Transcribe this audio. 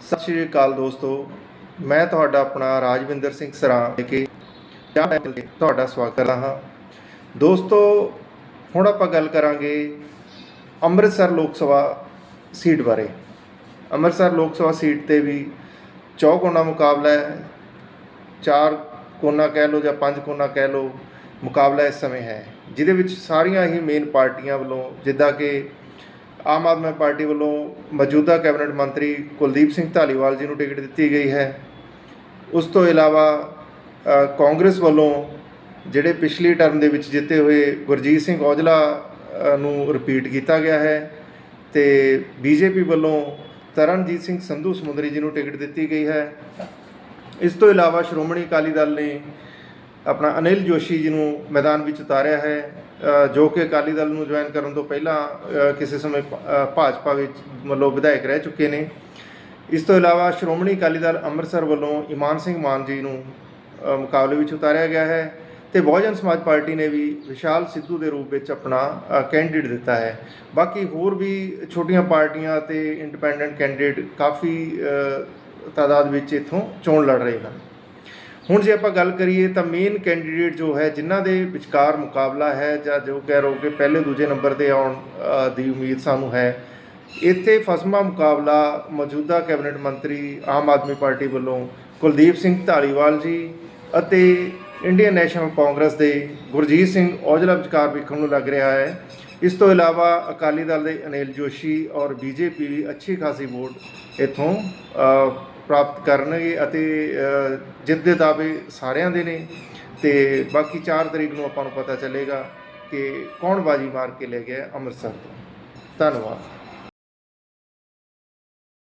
ਸਤਿ ਸ਼੍ਰੀ ਅਕਾਲ ਦੋਸਤੋ, ਮੈਂ ਤੁਹਾਡਾ ਆਪਣਾ ਰਾਜਵਿੰਦਰ ਸਿੰਘ ਸਰਾਂ ਕੇ ਤੁਹਾਡਾ ਸਵਾਗਤ ਕਰਦਾ ਹਾਂ। ਦੋਸਤੋ, ਹੁਣ ਆਪਾਂ ਗੱਲ ਕਰਾਂਗੇ ਅੰਮ੍ਰਿਤਸਰ ਲੋਕ ਸਭਾ ਸੀਟ ਬਾਰੇ। ਅੰਮ੍ਰਿਤਸਰ ਲੋਕ ਸਭਾ ਸੀਟ ਤੇ ਵੀ ਚੌਕੋਨਾ ਮੁਕਾਬਲਾ ਹੈ, ਚਾਰ ਕੋਨਾ ਕਹਿ ਲਓ ਜਾਂ ਪੰਜ ਕੋਨਾ ਕਹਿ ਲਓ ਮੁਕਾਬਲਾ ਇਸ ਸਮੇਂ ਹੈ, ਜਿਹਦੇ ਵਿੱਚ ਸਾਰੀਆਂ ਹੀ ਮੇਨ ਪਾਰਟੀਆਂ ਵੱਲੋਂ ਜਿੱਦਾਂ ਕਿ ਆਮ ਆਦਮੀ ਪਾਰਟੀ ਵੱਲੋਂ ਮੌਜੂਦਾ ਕੈਬਨਿਟ ਮੰਤਰੀ ਕੁਲਦੀਪ ਸਿੰਘ ਧਾਲੀਵਾਲ ਜੀ ਨੂੰ ਟਿਕਟ ਦਿੱਤੀ ਗਈ ਹੈ। ਉਸ ਤੋਂ ਇਲਾਵਾ ਕਾਂਗਰਸ ਵੱਲੋਂ ਜਿਹੜੇ ਪਿਛਲੀ ਟਰਮ ਦੇ ਵਿੱਚ ਜਿੱਤੇ ਹੋਏ ਗੁਰਜੀਤ ਸਿੰਘ ਔਜਲਾ ਨੂੰ ਰਿਪੀਟ ਕੀਤਾ ਗਿਆ ਹੈ ਤੇ ਬੀਜੇਪੀ ਵੱਲੋਂ ਤਰਨਜੀਤ ਸਿੰਘ ਸੰਧੂ ਸਮੁੰਦਰੀ ਜੀ ਨੂੰ ਟਿਕਟ ਦਿੱਤੀ ਗਈ ਹੈ। ਇਸ ਤੋਂ ਇਲਾਵਾ ਸ਼੍ਰੋਮਣੀ ਅਕਾਲੀ ਦਲ ਨੇ ਆਪਣਾ ਅਨਿਲ ਜੋਸ਼ੀ ਜੀ ਨੂੰ ਮੈਦਾਨ ਵਿੱਚ ਉਤਾਰਿਆ ਹੈ ਜੋ ਕਿ ਅਕਾਲੀ ਦਲ ਨੂੰ ਜੁਆਇਨ ਕਰਨ ਤੋਂ ਪਹਿਲਾਂ ਕਿਸੇ ਸਮੇਂ ਭਾਜਪਾ ਵਿੱਚ ਮਤਲਬ ਵਿਧਾਇਕ ਰਹਿ ਚੁੱਕੇ ਨੇ। ਇਸ ਤੋਂ ਇਲਾਵਾ ਸ਼੍ਰੋਮਣੀ ਅਕਾਲੀ ਦਲ ਅੰਮ੍ਰਿਤਸਰ ਵੱਲੋਂ ਇਮਾਨ ਸਿੰਘ ਮਾਨ ਜੀ ਨੂੰ ਮੁਕਾਬਲੇ ਵਿੱਚ ਉਤਾਰਿਆ ਗਿਆ ਹੈ ਤੇ ਬਹੁਜਨ ਸਮਾਜ ਪਾਰਟੀ ਨੇ ਵੀ ਵਿਸ਼ਾਲ ਸਿੱਧੂ ਦੇ ਰੂਪ ਵਿੱਚ ਆਪਣਾ ਕੈਂਡੀਡੇਟ ਦਿੱਤਾ ਹੈ। ਬਾਕੀ ਹੋਰ ਵੀ ਛੋਟੀਆਂ ਪਾਰਟੀਆਂ ਤੇ ਇੰਡੀਪੈਂਡੈਂਟ ਕੈਂਡੀਡੇਟ ਕਾਫੀ ਤਾਦਾਦ ਵਿੱਚ ਇਥੋਂ ਚੋਣ ਲੜ ਰਹੇ ਹਨ। ਹੁਣ ਜੇ ਆਪਾਂ ਗੱਲ ਕਰੀਏ ਤਾਂ ਮੇਨ ਕੈਂਡੀਡੇਟ ਜੋ ਹੈ, ਜਿਨ੍ਹਾਂ ਦੇ ਵਿਚਕਾਰ ਮੁਕਾਬਲਾ ਹੈ ਜਾਂ ਜੋ ਕਹਿ ਰੋ ਕਿ ਪਹਿਲੇ ਦੂਜੇ ਨੰਬਰ ਤੇ ਆਉਣ ਦੀ ਉਮੀਦ ਸਾਨੂੰ ਹੈ, ਇੱਥੇ ਫਸਮਾ ਮੁਕਾਬਲਾ ਮੌਜੂਦਾ ਕੈਬਨਿਟ ਮੰਤਰੀ ਆਮ ਆਦਮੀ ਪਾਰਟੀ ਵੱਲੋਂ ਕੁਲਦੀਪ ਸਿੰਘ ਧਾਲੀਵਾਲ ਜੀ ਅਤੇ ਇੰਡੀਅਨ ਨੈਸ਼ਨਲ ਕਾਂਗਰਸ ਦੇ ਗੁਰਜੀਤ ਸਿੰਘ ਔਜਲਾ ਵਿਚਕਾਰ ਵੇਖਣ ਨੂੰ ਲੱਗ ਰਿਹਾ ਹੈ। ਇਸ ਤੋਂ ਇਲਾਵਾ ਅਕਾਲੀ ਦਲ ਦੇ ਅਨਿਲ ਜੋਸ਼ੀ ਔਰ ਬੀਜੇਪੀ ਵੀ ਅੱਛੀ ਖਾਸੀ ਵੋਟ ਇੱਥੋਂ ਪ੍ਰਾਪਤ ਕਰਨਗੇ ਅਤੇ ਅ, ਦੇ ਦਾਅਵੇ ਸਾਰਿਆਂ ਦੇ ਨੇ। ਤੇ ਬਾਕੀ 4 ਤਰੀਕ ਨੂੰ ਆਪਾਂ ਨੂੰ ਪਤਾ ਚੱਲੇਗਾ ਕਿ ਕੌਣ ਬਾਜੀ ਮਾਰ ਕੇ ਲੈ ਗਿਆ ਅੰਮ੍ਰਿਤਸਰ ਤੋਂ। ਧੰਨਵਾਦ।